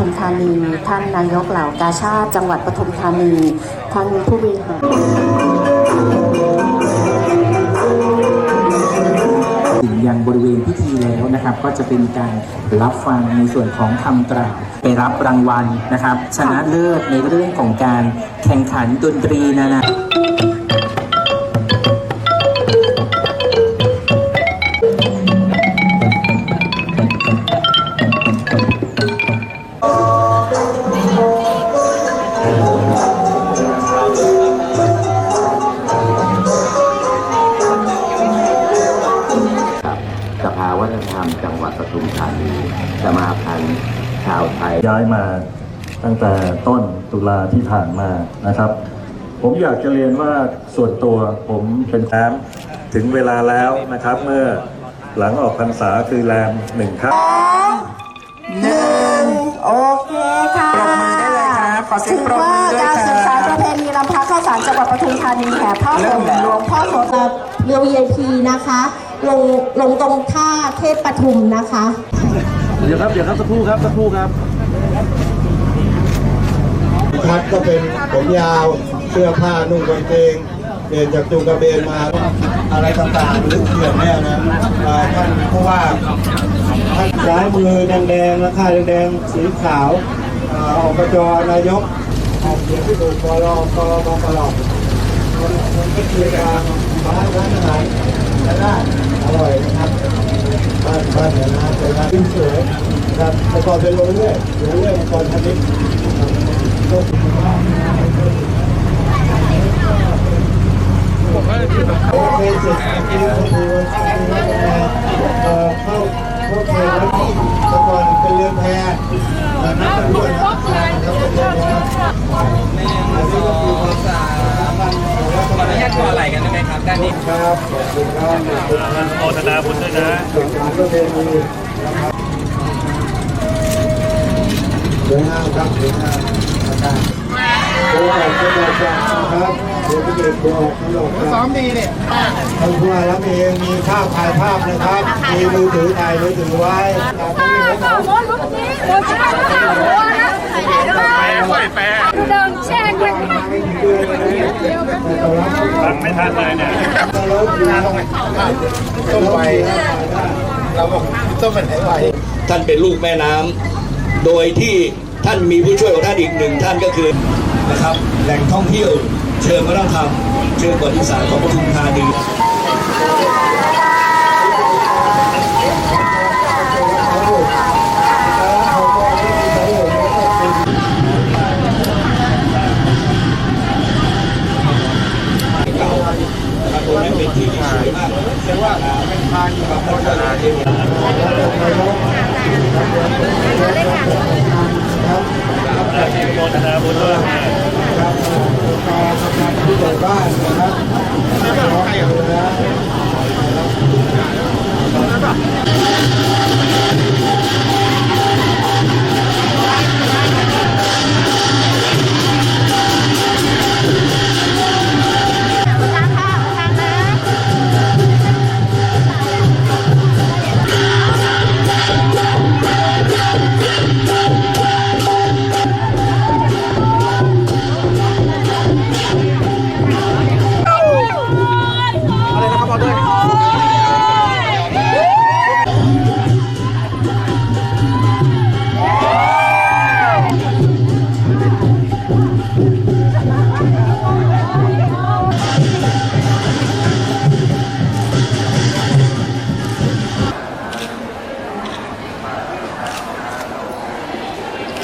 ทุมธานี ท่านนายกเหล่ากาชาติจังหวัดปทุมธานี ท่านผู้บริหารถึงยังบริเวณพิธีแล้วนะครับ ก็จะเป็นการรับฟังในส่วนของคำตรัสไปรับรางวัลนะครับ ชนะเลิศในเรื่องของการแข่งขันดนตรีนานาาวัฒนธรรมจังหวัดปทุมธานีสมาพันธ์ชาวไทย ย้ายมาตั้งแต่ต้นตุลาที่ผ่านมานะครับ ผมอยากจะเรียนว่าส่วนตัวผมเป็นแชมป์ถึงเวลาแล้วนะครับเมื่อหลังออกพรรษาคือแรมหนึ่งครับหนึ่งโอเคค่ะปรบมือได้เลยครับขอเสียงปรบมือด้วยถือว่าการครับสืบสานประเพณีลำพักข้าวสารจังหวัดปทุมธานีแห่ผ้าห่มหลวงพ่อโสธรเรือ VIP นะคะ ลงลงตรงท่าเทพปทุมนะคะ เดี๋ยวครับเดี๋ยวครับสักครู่ครับสักครู่ครับครับก็เป็นผมยาวเสื้อผ้านุ่งกางเกงเปลี่ยนจากจุงกระเบนมาอะไรต่างๆหรือเกี่ยวแน่นะอ่าท่านผู้ว่าท่านซ้ายมือแดงๆและข้างแดงๆสีขาวอ่าอบจนายกออกเสียงที่ถูกกรอกรบกรคนคนก็คือการร้านร้านอาหารได้อร่อยนะครับ บ้านบ้านเนี่ยนะเป็นร้นสวยนะครับแต่ก่อนเป็นลงเรื่อยโรงเรื่อยก่อนทันนี้โอเคเสร็จทีก็เอ่อเข้าเข้าเทแล้วต่ก่อนเป็นเรือแพ ด้ไหมครับด้านนี้ครับขอบคุณครับขอบคุณครับโอทนาบุญด้วยนะเป็นการประเพณีนะครับสวยงามครับสวยงามครับโอ้ยจะบอกจากนะครับเดี๋ยวจะเก็บตัวออกตลกซ้อมดีเนี่ยท่านผู้ว่ารับเองมีภาพถ่ายภาพนะครับ มีมือถือถ่ายมือถือไว้ครับที่ให้เขาโอ้ลุกนี้โอ้ยข้าวข้าวหัวนะแปลแปลเดินแช่งเลย ฟังไม่ทันเลยเนี่ยต้องไปเราบอกต้องเป็นไหวท่านเป็นลูกแม่น้ำโดยที่ท่านมีผู้ช่วยของท่านอีกหนึ่งท่านก็คือนะครับ แหล่งท่องเที่ยว เชิงวัฒนธรรมเชิงประวัติศาสตร์ของปทุมธานี ใหญ่บ้านนะครับขอเะ